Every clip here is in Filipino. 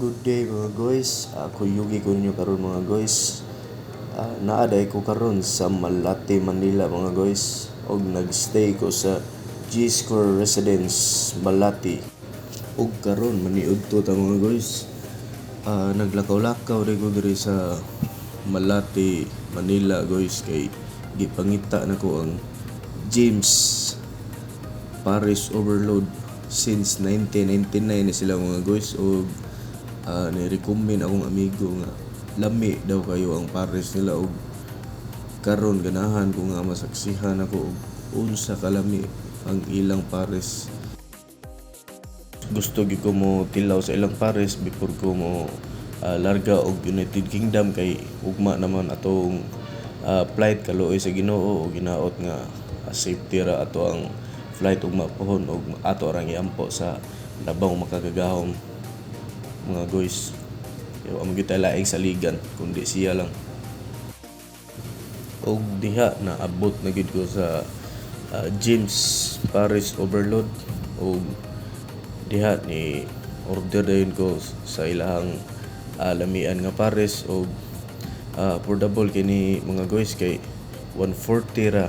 Good day mga guys. Ako yugi ko ninyo karon mga guys. Uh, naaday ko karon sa Malate, Manila mga guys. Og nagstay ko sa G Square Residence, Malate. Og karon maniud to ta mga guys. Uh, naglakaw-lakaw rin ko diri sa Malate, Manila guys kay gipangita na ko ang James Paris Overload since 1999 na sila mga guys o uh, ni-recommend akong amigo nga lami daw kayo ang Paris nila og karon ganahan ko nga masaksihan ako og unsa kalami ang ilang Paris gusto gyud ko mo tilaw sa ilang Paris before ko mo uh, larga og United Kingdom kay ugma naman atong uh, flight kaluoy sa Ginoo. Og ginaot nga safety ra ato ang flight ug mapuhon og ato rang iampo sa labang makagagahom mga guys. Yo amo kita laing saligan kundi siya lang. Og diha na abot na gid ko sa uh, James Paris Overload. Og diha ni order dayon ko sa ilahang uh, nga Paris. Og uh, affordable kini mga guys kay 140 ra.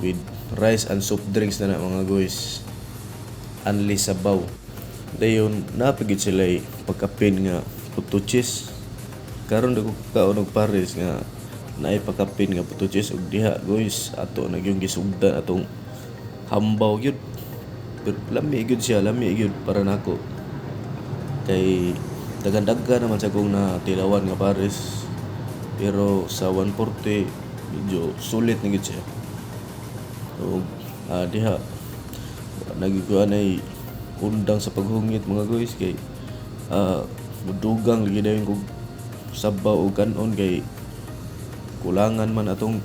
With rice and soft drinks na na mga guys. Unli sabaw dayon napigid sila pagkapin nga puto cheese karon dako kaon og pares nga naay pagkapin nga puto cheese og diha guys ato na yung gisugdan atong hambaw gyud. Pero lami gyud siya lami gyud para nako. Kay dagan-dagan naman sa kong natilawan nga pares. Pero sa 140 medyo sulit na gyud siya. O uh, diha nagikuan ay undang sa paghungit mga guys kay uh, mudugang lagi dayon kog sabaw o kanon kay kulangan man atong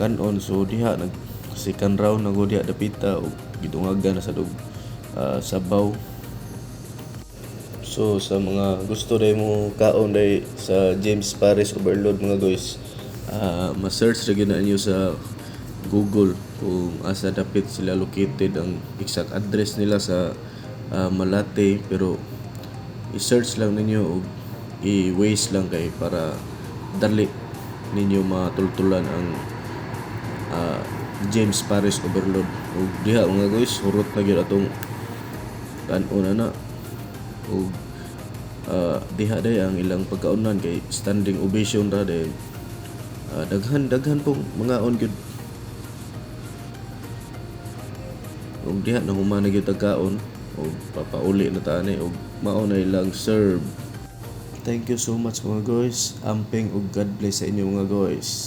kanon. So diha nag second round na go diha dapita o gidungagan sa dog uh, sabaw. So sa mga gusto day mo kaon day sa James Paris Overload mga guys, uh, ma-search ra gyud na inyo sa Google kung asa dapit sila located ang exact address nila sa uh, Malate pero i-search lang ninyo o i-waste lang kay para dali ninyo matultulan ang uh, James Paris Overload o diha mga guys hurot na gyud atong kanon na o uh, diha day ang ilang pagkaunan kay standing ovation ra day. Uh, daghan daghan pong mga on gyud og diha na humana gyud tagkaon og papauli na ta ani og mao na ilang serve Thank you so much mga guys. Amping ug God bless sa inyo mga guys.